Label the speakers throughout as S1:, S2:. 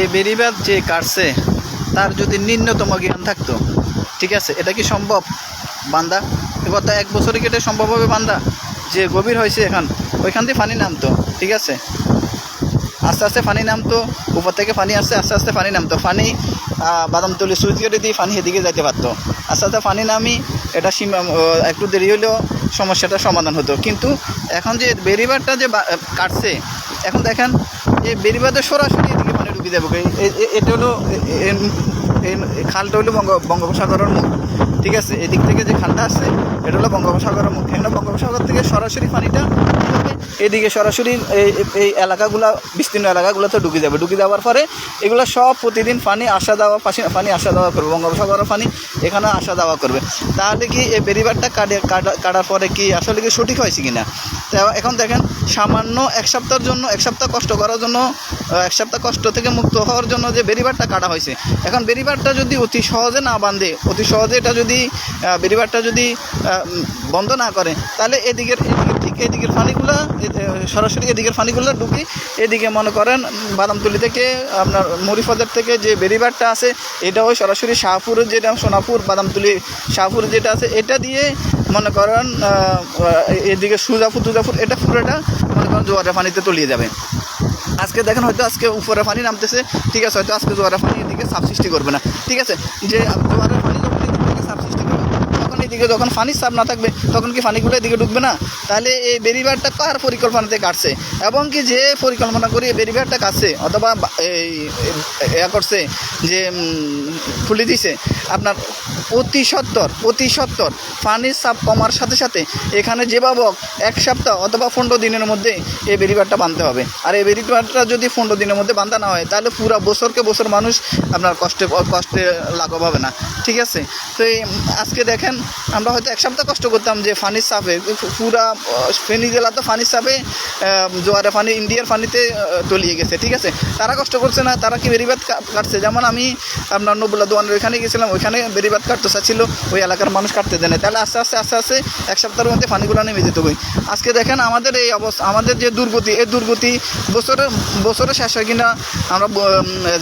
S1: এই বেরিবাদ যে কাটছে, তার যদি নিম্নতম জ্ঞান থাকতো, ঠিক আছে? এটা কি সম্ভব, বান্দা? গত এক বছরে কেটে সম্ভব হবে, বান্দা? যে গভীর হয়েছে এখন, ওইখান দিয়ে পানি নামতো, ঠিক আছে? আস্তে আস্তে পানি নামতো, উপর থেকে পানি আসছে, আস্তে আস্তে পানি নামতো। পানি বাদামতলি সুইচ গেটে দিয়ে পানি এদিকে যাইতে পারতো। আস্তে আস্তে পানি নামি, এটা সীমা একটু দেরি হলেও সমস্যাটা সমাধান হতো। কিন্তু এখন যে বেরিবারটা যে কাটছে, এখন দেখেন, এই বেরিবারটা সরাসরি পানি ঢুকে যাবে এটা হলো খালটা হলো বঙ্গ, বঙ্গোপসাগরের মুখ। ঠিক আছে? এদিক থেকে যে খালটা আসছে এটা হলো বঙ্গোপসাগরের মুখ। এখানে বঙ্গোপসাগর থেকে সরাসরি পানিটা এদিকে সরাসরি এই এলাকাগুলো, বিস্তীর্ণ এলাকাগুলোতে ঢুকে যাবে ঢুকে যাওয়ার পরে এগুলো সব প্রতিদিন পানি আসা দেওয়া, পাশে পানি আসা দেওয়া করবে। বঙ্গোপসাগরের পানি এখানে আসা দেওয়া করবে। তাহলে কি এই বেরিবারটা কাটা- কাটার পরে কি আসলে কি সঠিক হয়েছে কিনা? এখন দেখেন, সামান্য এক সপ্তাহের জন্য, এক সপ্তাহ কষ্ট করার জন্য এক সপ্তাহ কষ্ট থেকে মুক্ত হওয়ার জন্য যে বেরিবারটা কাটা হয়েছে। এখন বেরিবারটা যদি অতি সহজে না বাঁধে, অতি সহজে এটা যদি বেরিবারটা যদি বন্ধ না করে, তাহলে এদিকের এদিকের ঠিক এদিকের পানিগুলো সরাসরি এদিকের পানিগুলো ঢুকে এদিকে মনে করেন বাদামতলি থেকে আপনার মরিফাদের থেকে যে বেরিবারটা আছে এটাও সরাসরি শাহপুর যেটা, সোনাপুর, বাদামতলি, শাহপুর যেটা আছে, এটা দিয়ে মনে করেন এদিকে সুজাপুর, তুজাপুর এটা পুরোটা মনে করেন জোয়ারের পানিতে তলিয়ে যাবে। আজকে দেখেন হয়তো আজকে উপরে পানি নামতেছে। ঠিক আছে, হয়তো আজকে জোয়ারের পানি এদিকে সাব সৃষ্টি করবে না। ঠিক আছে, যে জোয়ারের পানি যখন এদিকে সাপ সৃষ্টি করবে এদিকে যখন পানির চাপ না থাকবে, তখন কি পানিগুলো এদিকে ঢুকবে না? তাহলে এই বেরিবারটা কার পরিকল্পনাতে কাটছে? এবং কি যে পরিকল্পনা করে বেরিবারটা কাটছে, অথবা এই এ করছে যে খুলে দিছে, আপনার অতি সত্তর অতি সত্তর পানির চাপ কমার সাথে সাথে এখানে যেভাবে হোক এক সপ্তাহ অথবা পনেরো দিনের মধ্যে এই বেরিবারটা বাঁধতে হবে। আর এই বেরিবারটা যদি পনেরো দিনের মধ্যে বাঁধা না হয়, তাহলে পুরো বছরকে বছর মানুষ আপনার কষ্টে কষ্টে লাঘব হবে না। ঠিক আছে? তো এই, আজকে দেখেন আমরা হয়তো এক সপ্তাহ কষ্ট করতাম যে ফানির চাপে পুরা ফেনী জেলা তো ফানির আহ, জোয়ারে পানি ইন্ডিয়ার ফানিতে তলিয়ে গেছে ঠিক আছে? তারা কষ্ট করছে না তারা কি বেরিবাদ কাটছে? যেমন আমি আপনার নবুল্লা দোয়ানের ওইখানে গেছিলাম ওইখানে বেরিবাদ কাটতে চাচ্ছিল ওই এলাকার মানুষ কাটতে দেয় না তাহলে আস্তে আস্তে আস্তে আস্তে এক সপ্তাহের মধ্যে পানিগুলো নেমে যেত বই আজকে দেখেন আমাদের এই অবস্থা আমাদের যে দুর্গতি এই দুর্গতি বছরের বছরে শেষ হয় কিনা আমরা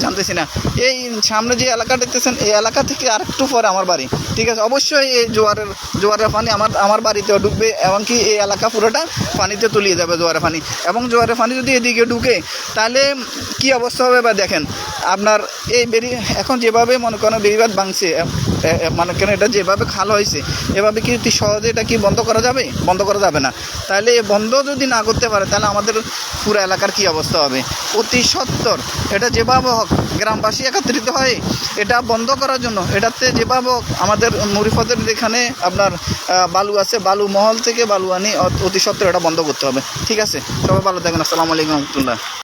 S1: জানতেছি না। এই সামনে যে এলাকা দেখতেছেন এই এলাকা থেকে আরেকটু পরে আমার বাড়ি ঠিক আছে? অবশ্যই এই জোয়ারের জোয়ারের পানি আমার আমার বাড়িতেও ঢুকবে এমনকি এই এলাকা পুরোটা পানিতে তলিয়ে যাবে জোয়ারের পানি। এবং জোয়ারের পানি যদি এদিকে ঢুকে, তাহলে কি অবস্থা হবে বা দেখেন, আপনার এই বেরি, এখন যেভাবে মনে করেন বেরিবাদ ভাঙছে মানে কেন এটা যেভাবে খাল হয়েছে, এভাবে কি সহজে এটা কি বন্ধ করা যাবে? বন্ধ করা যাবে না। তাহলে বন্ধ যদি না করতে পারে, তাহলে আমাদের পুরো এলাকার কি অবস্থা হবে? অতি সত্তর। এটা যেভাবে হোক, গ্রামবাসী একত্রিত হয় এটা বন্ধ করার জন্য, এটাতে যেভাবে হোক, আমাদের মুরিফতের যেখানে আপনার বালু আছে, বালু মহল থেকে বালু আনি অতি সত্তর এটা বন্ধ করতে হবে। ঠিক আছে? সবাই ভালো থাকবেন। আসসালামু আলাইকুম রহমতুল্লাহ।